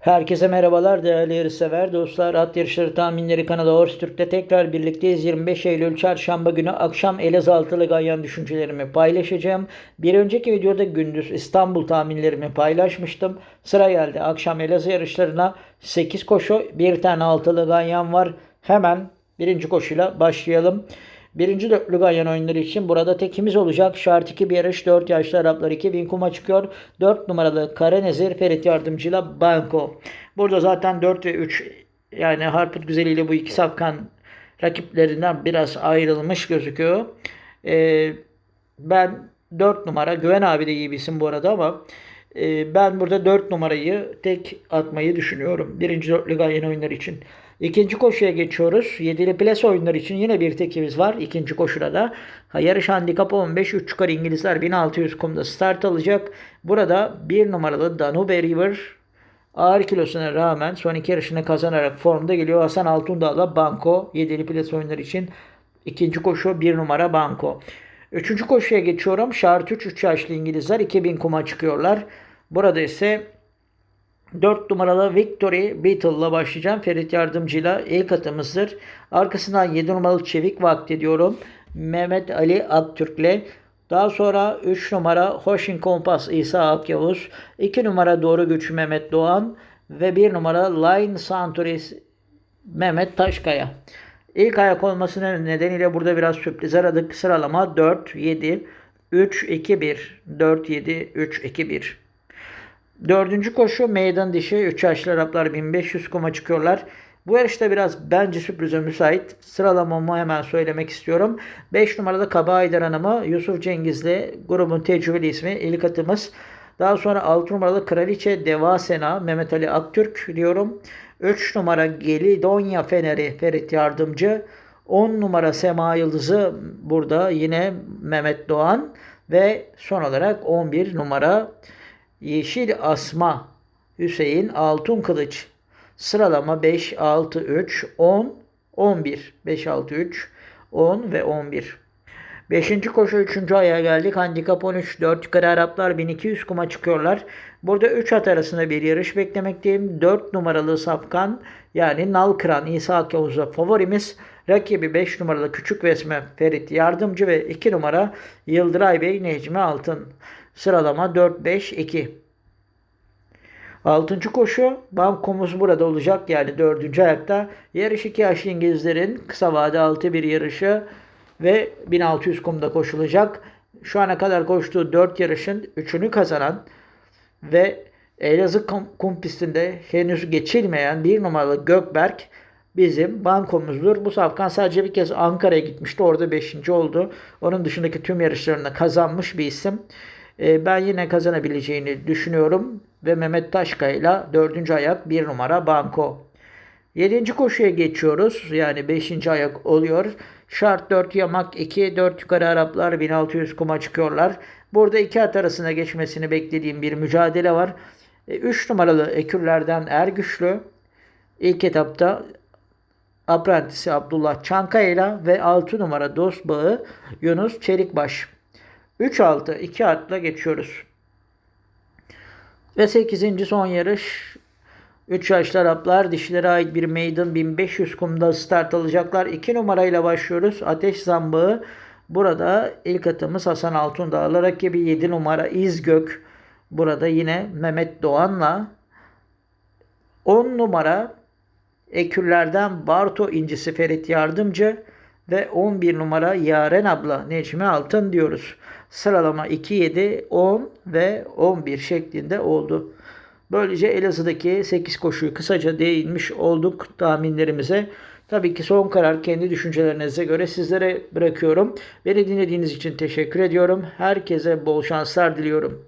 Herkese merhabalar değerli yarışsever dostlar. At yarışları tahminleri kanalı Horse Türk'te tekrar birlikteyiz. 25 Eylül çarşamba günü akşam Elazığ Ganyan düşüncelerimi paylaşacağım. Bir önceki videoda gündüz İstanbul tahminlerimi paylaşmıştım. Sıra geldi akşam Elazığ yarışlarına 8 koşu bir tane altılı Ganyan var. Hemen birinci koşuyla başlayalım. Birinci ganyan oyunları için burada tekimiz olacak. Şart 2 bir yarış 4 yaşlı Araplar 2000 kuma çıkıyor. 4 numaralı Karenezir Ferit Yardımcı'yla Banko. Burada zaten 4 ve 3 yani Harput Güzeli ile bu iki safkan rakiplerinden biraz ayrılmış gözüküyor. Ee, ben 4 numara Güven abi de iyi bir isim bu arada ama e, ben burada 4 numarayı tek atmayı düşünüyorum. Birinci dörtlü ganyan oyunları için. İkinci koşuya geçiyoruz. Yedili ples oyunları için yine bir tekimiz var. İkinci koşuda da yarış handikapı 15. 3 yukarı İngilizler 1600 kumda start alacak. Burada bir numaralı Danube River ağır kilosuna rağmen son iki yarışını kazanarak formda geliyor. Hasan Altundağ'la Banko. Yedili ples oyunları için ikinci koşu bir numara Banko. Üçüncü koşuya geçiyorum. Şart 3 3 yaşlı İngilizler 2000 kuma çıkıyorlar. Burada ise 4 numaralı Victory Beetle'la başlayacağım. Ferit Yardımcı'yla ilk atımızdır. Arkasından 7 numaralı Çevik Vakti diyorum. Mehmet Ali Aktürk'le. Daha sonra 3 numara Hoşin Kompas İsa Akyavuz. 2 numara Doğru Güç Mehmet Doğan. Ve 1 numara Line Santoris Mehmet Taşkaya. İlk ayak olmasının nedeniyle burada biraz sürpriz aradık. Sıralama 4, 7, 3, 2, 1. 4, 7, 3, 2, 1. Dördüncü koşu meydan dişi 3 yaşlı Araplar 1500 kuma çıkıyorlar. Bu yarışta biraz bence sürprize müsait. Sıralamamı hemen söylemek istiyorum. 5 numaralı Kaba Aydar Hanım'ı Yusuf Cengiz'le grubun tecrübeli ismi ilk atımız. Daha sonra 6 numaralı Kraliçe Deva Sena Mehmet Ali Aktürk diyorum. 3 numara Gelidonya Feneri Ferit Yardımcı. 10 numara Sema Yıldızı burada yine Mehmet Doğan. Ve son olarak 11 numara Yeşil Asma Hüseyin Altun Kılıç sıralama 5 6 3 10 11 5 6 3 10 ve 11 Beşinci koşu üçüncü aya geldik. Handikap 13 4 yukarı Araplar 1200 kuma çıkıyorlar. Burada 3 at arasında bir yarış beklemekteyim. 4 numaralı Safkan yani Nalkıran İsa Yavuz'a favorimiz. Rakibi 5 numaralı Küçük Vesme Ferit Yardımcı ve 2 numara Yıldıray Bey Necmi Altın. Sıralama 4-5-2. Altıncı koşu bankomuz burada olacak yani dördüncü ayakta. Yarış 2 yaşlı İngilizlerin kısa vade 6 bir yarışı ve 1600 kumda koşulacak. Şu ana kadar koştuğu 4 yarışın 3'ünü kazanan ve Elazığ kum pistinde henüz geçilmeyen bir numaralı Gökberk bizim bankomuzdur. Bu safkan sadece bir kez Ankara'ya gitmişti. Orada 5. oldu. Onun dışındaki tüm yarışlarını kazanmış bir isim. Ee, ben yine kazanabileceğini düşünüyorum. Ve Mehmet Taşkaya ile 4. ayak 1 numara banko. 7. koşuya geçiyoruz. Yani 5. ayak oluyor. Şart 4 yamak 2 4 yukarı Araplar 1600 kuma çıkıyorlar. Burada iki at arasında geçmesini beklediğim bir mücadele var. 3 numaralı ekürlerden Ergüçlü ilk etapta aprentisi Abdullah Çankaya'yla ve 6 numara dost bağı Yunus Çelikbaş. 3-6 2 atla geçiyoruz. Ve 8. son yarış 3 yaşlı Araplar dişilere ait bir meydan 1500 kumda start alacaklar. 2 numarayla başlıyoruz. Ateş Zambağı. Burada ilk atımız Hasan Altundağ'la rakibi 7 numara İzgök. Burada yine Mehmet Doğan'la 10 numara Ekürlerden Barto incisi Ferit Yardımcı ve 11 numara Yaren abla Necmi Altın diyoruz. Sıralama 2, 7, 10 ve 11 şeklinde oldu. Böylece Elazığ'daki 8 koşuyu kısaca değinmiş olduk tahminlerimize. Tabii ki son karar kendi düşüncelerinize göre sizlere bırakıyorum. Beni dinlediğiniz için teşekkür ediyorum. Herkese bol şanslar diliyorum.